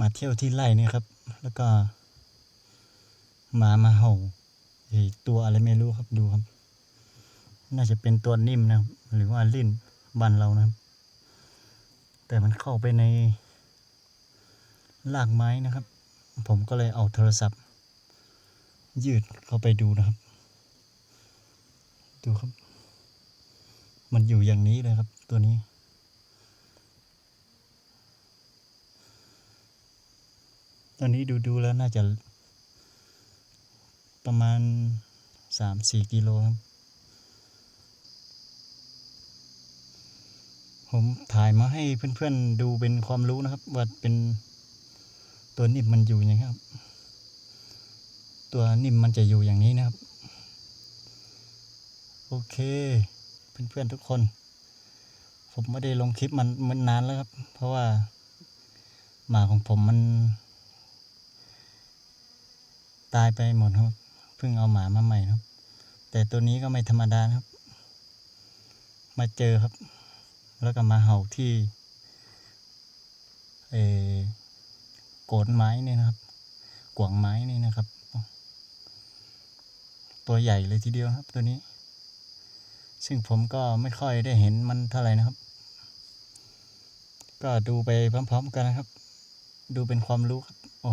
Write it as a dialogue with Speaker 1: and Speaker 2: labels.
Speaker 1: มาเที่ยวที่ไร่เนี่ยครับ แล้วก็หมามาเห่าตัวอะไรไม่รู้ครับดูครับ น่าจะเป็นตัวนิ่มนะครับ หรือว่าลิ้นบันเรานะครับ แต่มันเข้าไปในรากไม้นะครับ ผมก็เลยเอาโทรศัพท์ ยืดเข้าไปดูนะครับ ดูครับ มันอยู่อย่างนี้เลยครับตัวนี้ ตอนนี้ดูดูๆแล้วน่าจะประมาณสามสี่กิโลครับ ผมถ่ายมาให้เพื่อนๆดูเป็นความรู้นะครับ ว่าเป็นตัวนิ่มมันอยู่อย่างครับ ตัวนิ่มมันจะอยู่อย่างนี้นะครับ โอเค เพื่อนๆทุกคน ผมไม่ได้ลงคลิปมันมันนานแล้วครับ เพราะว่าหมาของผมมัน ตายไปหมดครับเพิ่งเอาหมามาใหม่ครับ แต่ตัวนี้ก็ไม่ธรรมดาครับ มาเจอครับ แล้วก็มาเห่าที่เอโกนไม้นี่นะครับ กวางไม้นี่นะครับ ตัวใหญ่เลยทีเดียวครับ ตัวนี้ ซึ่งผมก็ไม่ค่อยได้เห็นมันเท่าไหร่นะครับ ก็ดูไปพร้อม ๆ กันนะครับ ดูเป็นความรู้ครับ โอ้